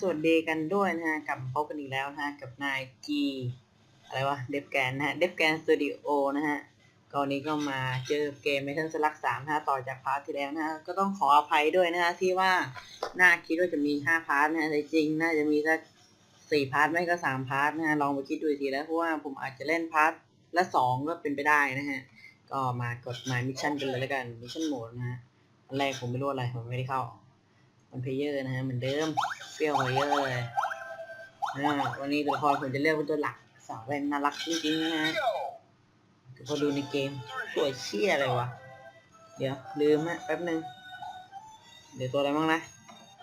สวัสดีกันด้วยนะฮะกลับพบกันอีกแล้วนะฮะกับนายจีอะไรวะเดฟแกนนะฮะเดฟแกนสตูดิโอนะฮะก็วันนี้ก็มาเจอเกมเมทัลสลักสามนะฮะต่อจากพาร์ทที่แล้วนะฮะก็ต้องขออภัยด้วยนะฮะที่ว่าน่าคิดว่าจะมีห้าพาร์ทนะฮะแต่จริงน่าจะมีสักสี่พาร์ทไม่ก็สามพาร์ทนะฮะลองไปคิดดูทีแล้วเพราะว่าผมอาจจะเล่นพาร์ทละสองก็เป็นไปได้นะฮะก็มากดมามิชชั่นกันเลยแล้วกันมิชชั่นโหมดนะฮะอันแรกผมไม่รู้อะไรผมไม่ได้เข้ามันเพลเยอร์นะฮะเหมือนเดิม เปรี้ยวเพลเยอร์เลยอ่าวันนี้ตัวละครผมจะเลือกเป็นตัวหลัก สาวแว่นน่ารักจริงๆนะฮะพอดูในเกมสวยเชี่ยอะไรวะ เดี๋ยว ลืมฮะแป๊บนึง เดี๋ยวตัวอะไรบ้างนะ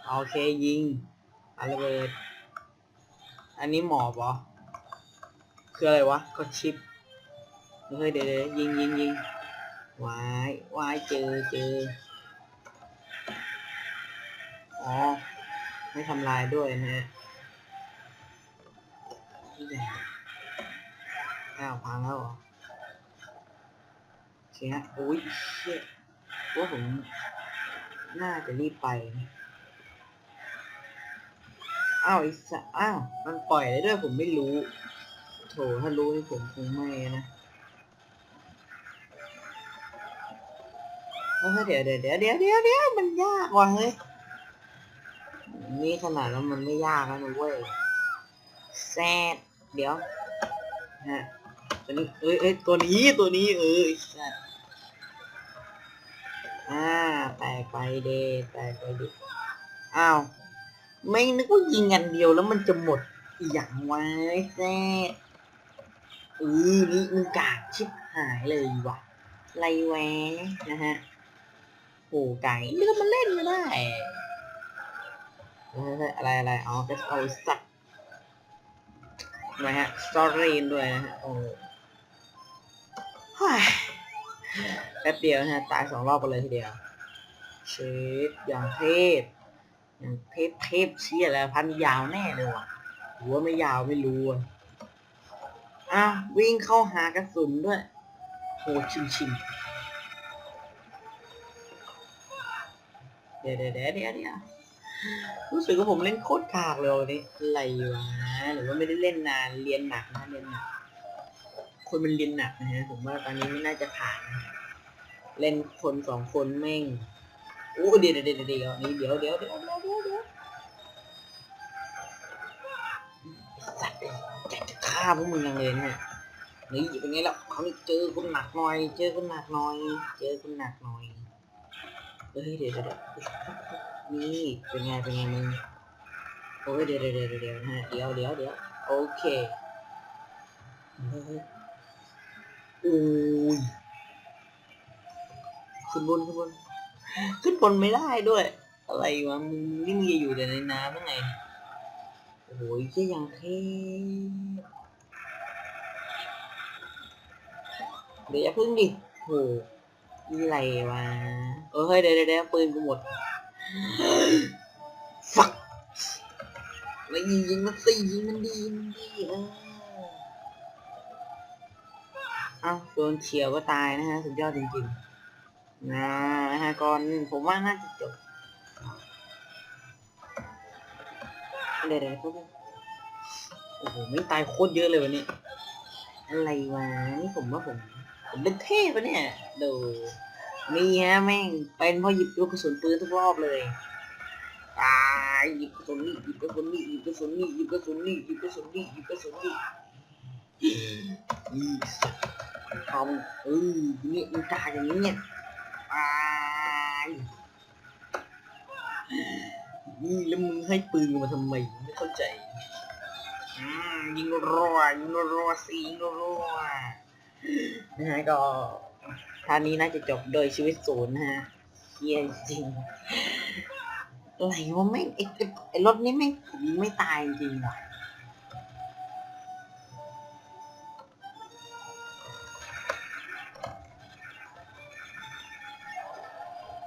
โอเคยิงอาระเบิด อันนี้หมอบเหรอ คืออะไรวะกดชิป เฮ้ยเดี๋ยวเดี๋ยวยิงยิงยิงวายวายเจอเจออ๋อ ไม่ทำลายด้วยนะฮะนี่แอ้าวพังแล้วเหรอเคฮะโอ้ยเชี่ยว่าผม น่าจะรีบไปอ้าวอิสะอ้าว มันปล่อยได้ด้วยผมไม่รู้ โถถ้ารู้นี่ผมคงไม่นะเฮ้ยเดี๋ยวเดี๋ยวเดี๋ยวเดี๋ยวเดี๋ยวเดี๋ยวมันยากว่ะเฮ้ย นี่ขนาดแล้วมันไม่ยากแล้วนะเว้ยแซดเดี๋ยวฮะตัวนี้เอ้ยเอ้ยตัวนี้ตัวนี้เอ้ยแซดอ่าแตกไปเดแตกไปดิอ้าวไม่นึกว่ายิงอันเดียวแล้วมันจะหมดอหย่างไว้แซดเออนี่มึงกากชิบหายเลยว่ะไรแวะนะฮะโอ้ไก่เลือกมาเล่นไม่ได้ อะไรอะไรอ๋อเป็นเอาสัตว์นะฮะสตอรี่ด้วยนะฮะโอ้ยแป๊บเดียวนะฮะตายสองรอบไปเลยทีเดียวเชฟอย่างเทพอย่างเทพเทพเชี่ยแล้วพันยาวแน่เลยว่ะหัวไม่ยาวไม่รู้อะอ้าววิ่งเข้าหากระสุนด้วยโหชิมชิมเดะเดี๋ยวเดี๋ยวเดี๋ยวเดี๋ยว รู้สึกว่าผมเล่นโคตรกากเลยวันนี้อะไรวะหรือว่าไม่ได้เล่นนานเรียนหนักนะเรียนหนักคนมันเรียนหนักนะฮะผมว่าตอนนี้ไม่น่าจะผ่านนะเล่นคนสองคนแม่งโอ้เดี๋ยวเดี๋ยวเดี๋ยวเดี๋ยวนี่เดี๋ยวเดี๋ยวเดี๋ยวเดี๋ยวเดี๋ยวเดี๋ยวสัตว์อยากจะฆ่าพวกมึงยังเลยนะฮะนี่เป็นไงล่ะเขาเจอคนหนักหน่อย เจอคนหนักหน่อย เจอคนหนักหน่อยเฮ้ยเดี๋ยวเดี๋ยวเดี๋ยว นี่เป็นไงเป็นไงมึงโอ้ยเดี๋ยวเดี๋ยวเดี๋ยวเดี๋ยวนะเดี๋ยวเดี๋ยวเดี๋ยวโอเคฮ้ยโอ้ยขึ้นบนขึ้นบนขึ้นบนไม่ได้ด้วย อะไรวะมึงนี่มึงจะอยู่แต่ในน้ำยังไงโอ้ยแค่ยังเท่เดี๋ยวอย่าพึ่งดิโหอะไรวะเออเฮ้ยเดี๋ยวเดี๋ยวเดี๋ยวปืนกูหมด ฟักแล้วยิงยิงมันสิยิงมันดีมันดีเออเอ้าโดนเฉียวก็ตายนะฮะ สุดยอดจริงๆนะนะฮะก่อนผมว่าน่าจะจบเดี๋ยวเดี๋ยวโอ้โหไม่ตายโคตรเยอะเลยวันนี้ อะไรวะ นี่ผมว่าผม ผมเป็นเทพปะเนี่ยดู นี่ฮะแม่งเป็นเพราะหยิบลูกกระสุนปืนทุกรอบเลยตายหยิบกระสุนนี่หยิบกระสุนนี่หยิบกระสุนนี่หยิบกระสุนนี่หยิบกระสุนนี่หยิบกระสุนนี่นี่สัตว์ทำเออเนี่ยมันตายอย่างนี้เนี่ยตายนี่แล้วมึงให้ปืนกูมาทำไมไม่เข้าใจยิงรัวยิงรัวสิยิงรัวนะฮะก็านี้น่าจะจบโดยชีวิตศูนย์นะฮะเฮียจริงอะไรวะแม่ไอ้ไอรถนี้แม่ผมยิงไม่ตายจริงว่ะ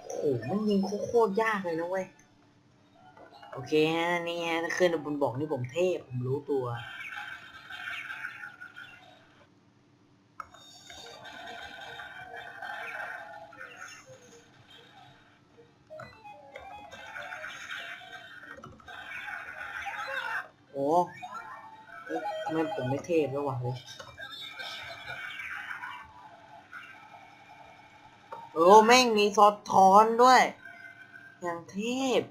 โอ้โหมันยิงโคตรยากเลยนะเว้ย โอเคฮะ นี่ฮะถ้าขึ้นบนบอกนี่ผมเทพ ผมรู้ตัว เทพแล้ววะเฮ้ยโอ้แม่งมีซอสทอนด้วย อย่างเทพ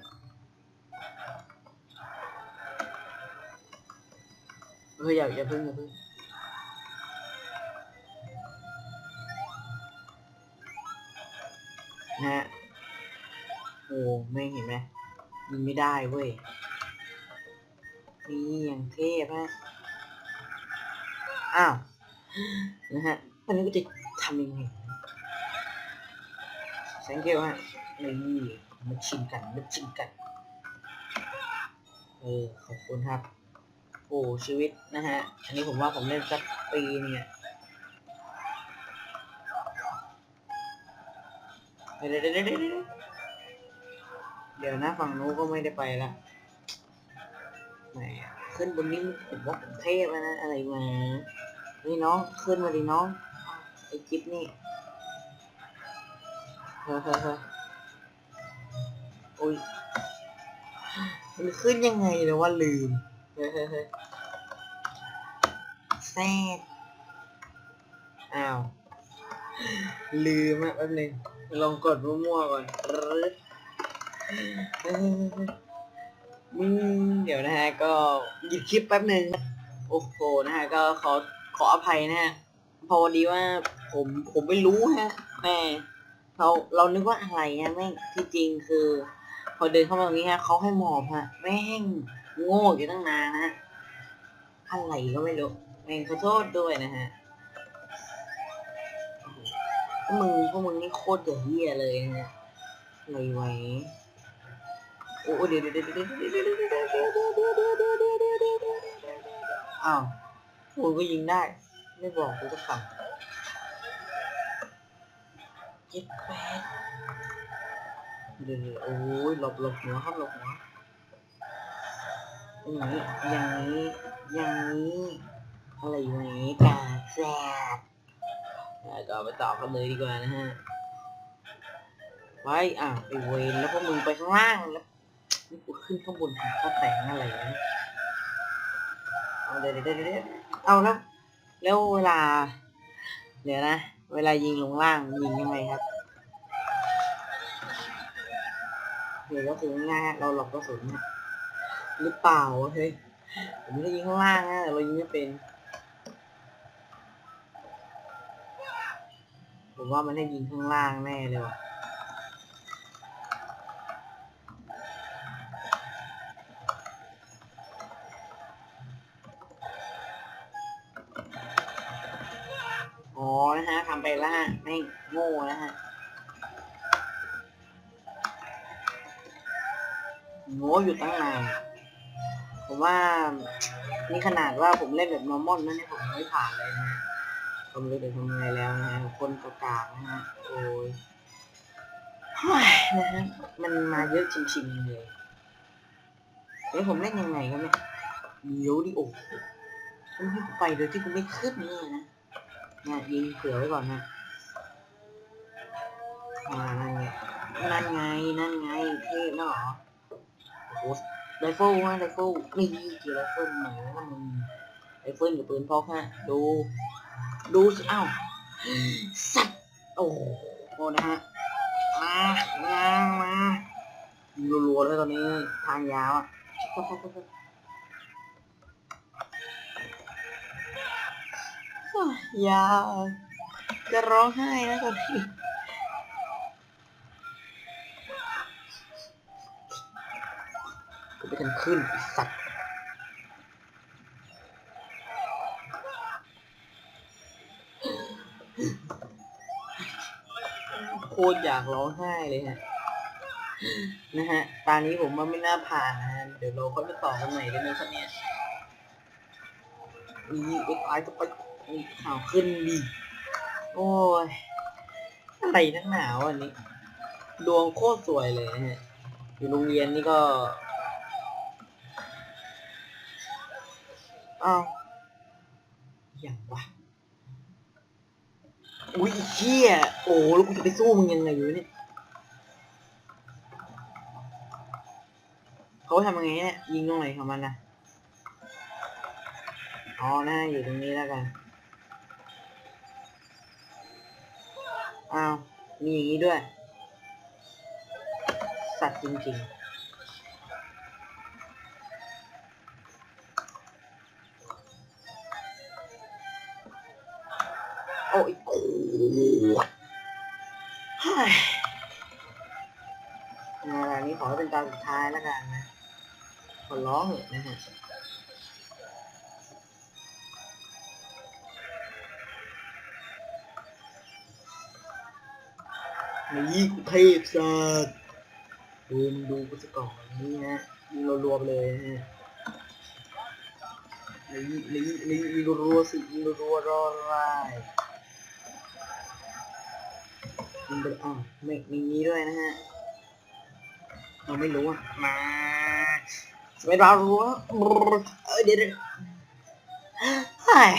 เฮ้ยอย่าอย่าเพิ่งอย่าเพิ่งนะฮะโอ้ไม่งเห็นไหมยิงไม่ได้เว้ย นี่อย่างเทพฮะ อ้าวนะฮะวันนี้ก็จะทำยังไงแสงเกลฮะนี่มาชิมกันมาชิมกันเออขอบคุณครับโอ้ชีวิตนะฮะ อันนี้ผมว่าผมเล่นสักปีเนี่ยเดี๋ยวเดี๋ยวเดี๋ยวเดี๋ยวนะฝั่งนู้นก็ไม่ได้ไปละแหม ขึ้นบนนี้ผมว่าผมเทพนะอะไรมาเฮ้ยน้องขึ้นมาดิน้องไอจิ๊บนี่เฮ้อเฮ้อเฮ้อโอ้ยมันขึ้นยังไงเลยว่าลืมเฮ้ยเฮ้ยเฮ้ยแซดอ้าวลืมอะแป๊บนึงลองกดมั่วๆก่อนเฮ้ยเฮ้ยเฮ้ย อืมเดี๋ยวนะฮะก็หยุดคลิปแป๊บหนึ่งโอ้โหนะฮะก็ขอขออภัยนะฮะพอดีว่าผมผมไม่รู้ฮะแม่เราเรานึกว่าอะไรฮะแม่งที่จริงคือ พอเดินเข้ามาตรงนี้ฮะเขาให้หมอบฮะแม่งโง่อยู่ตั้งนานนะฮะอะไรก็ไม่รู้แม่งขอโทษด้วยนะฮะพวกมึงพวกมึงนี่โคตรจะเฮี้ยเลยนะฮะอะไรไว้ โอ้เดี๋ยวเดี๋ยวเดี๋ยวเดี๋ยวเดี๋ยวเดี๋ยวเดี๋ยวเดี๋ยวเดี๋ยวเดี๋ยวเดี๋ยวเดี๋ยวเดี๋ยวเดี๋ยวเดี๋ยวเดี๋ยวเดี๋ยวเดี๋ยวอ้าวกูก็ยิงได้ไม่บอกกูก็ขำเจ็ดแปดเดี๋ยวๆโอ้ยหลบหลบหัวครับหลบหัวเดี๋ย่างนี้อย่างนี้อย่างนี้อะไรอย่างนี้กาแซดแล้วก็ไปต่อกันเลยดีกว่านะฮะไว้อะไปเวนแล้วพวกมึงไปข้างล่างแล้วนี่กู ขึ้นข้างบนหาข้าแสงอะไรนะเอาเดี๋ยวเดี๋ยวเดี๋ยวเดี๋ยวเอาแล้วแล้วเวลา เดี๋ยวนะ เวลายิงลงล่างยิงยังไงครับเดี๋ยวก็คือง่ายเราหลบกระสุนหรือเปล่าเฮ้ยผมไม่ได้ยิงข้างล่างนะแต่เรายิงไม่เป็นผมว่ามันให้ยิงข้างล่างแน่เลยว่ะอ๋อนะฮะทำ ไปล่าไม่งโง่นะฮะโง่อยู่ตั้งนานผมว่านี่ขนาดว่าผมเล่นแบบนอร์มอลนั่นเนี่ยผมไม่ผ่านเลยนะฮะผมเลยเดี๋ยวทำไงแล้วนะฮะคนประกาศนะฮะโอ้ยเฮ้ยนะฮะมันมาเยอะจริงๆเลยเอ้ยผมเล่นยังไงกันเนี่ยเดี๋ยวดิโอ้ผมให้กูไปโดยที่กูไม่ขึ้นเลยนะ นี่ยยิงเผื่อไว้ก่อนนะอ่านั่นไงนั่นไงนั่นไงเทพแล้วเหรอโอ้โหไรเฟิลฮะไรเฟิลนี่กี่ไรเฟิลไหนวะมึงไรเฟิลกับปืนพกฮะดู ดูสิอ้าวสัตว์โอ้โหนะฮะมามามารัวๆเลยตอนนี้ทางยาวอะ อยยาจะร้องไห้แล้วตอนนี้กูไปทันขึ้นสัตว์โคตรอยากร้องไห้เลยฮะ นะฮะ ตอนนี้ผมว่าไม่น่าผ่านนะฮะ เดี๋ยวเราค่อยไปต่อกันใหม่กันนะครับเนี่ยนี่เอ็กไอก็ไป นี่ข่าวขึ้นดีโอ้ย อะไรนักหนาวอันนี้ ดวงโคตรสวยเลยฮะอยู่โรงเรียนนี่ก็อ้าวอย่างวะอุ้ยเหี้ยโอ้แล้วกูจะไปสู้มึงยังไงอยู่เนี่ยเขาทำยังไงเนี่ยยิงตรงไหนของมันนะอ๋อนะอยู่ตรงนี้แล้วกัน อ้าว มีอย่างนี้ด้วย สัตว์จริงๆโอ้ยโอ้ยงานนี้ขอให้เป็นตอนสุดท้ายแล้วกันนะ ขอร้องเถอะนะฮะ นี่กูเทพสัตว์ดูมดูกูสก่อนนี่นะยิงรัวๆเลยนะฮะนี่นี่นี่รัวๆสิยิงรัวๆรอไรยิงไปอะไม่มีนี้ด้วยนะฮะเราไม่รู้อะมาสมัยดารัวเอ้ยเดี๋ยวเดี๋ยวเฮ้ย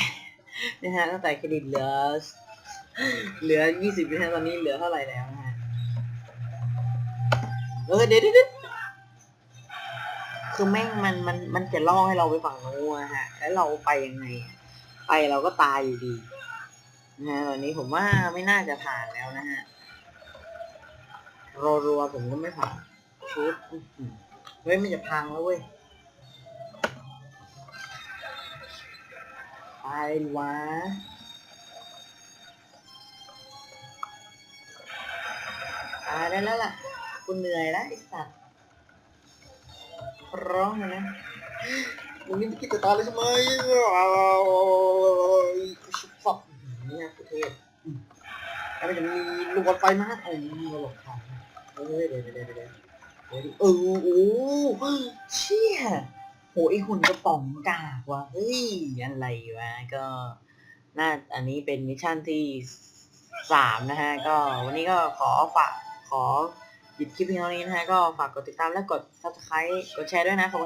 นะฮะตั้งแต่เครดิตเหลือเหลือ 20นะฮะตอนนี้เหลือเท่าไหร่แล้วนะฮะ เออเดี๋ยวเดี๋ยวเดี๋ยวคือแม่งมันมันมันจะล่อให้เราไปฝั่งโน้นอะฮะ แล้วเราไปยังไง ไปเราก็ตายอยู่ดีนะตอนนี้ผมว่าไม่น่าจะผ่านแล้วนะฮะรัวๆผมก็ไม่ผ่านชุดเฮ้ยมันจะพังแล้วเว้ยไปวะตายได้แล้วล่ะ กูเหนื่อยแล้วไอ้สัตว์ร้องเลยนะมึงนี่คิดจะตายเลยใช่ไหมอ้ชุบฟับเนี่ยประเทศอืมแล้วมันจะมีลูกบอลไฟมาโอ้ยมาหลบทางเฮ้ยเดี๋ยวเดี๋ยวเดี๋ยวเดี๋ยวเออโอ้เชี่ยโหไอหุ่นกระป๋องกากว่ะเฮ้ยอะไรวะก็น่าอันนี้เป็นมิชชั่นที่สามนะฮะ ก็วันนี้ก็ขอฝากขอ หยุดคลิปเพียงเท่านี้นะฮะก็ฝากกดติดตามและกด subscribe กดแชร์ด้วยนะขอบคุณ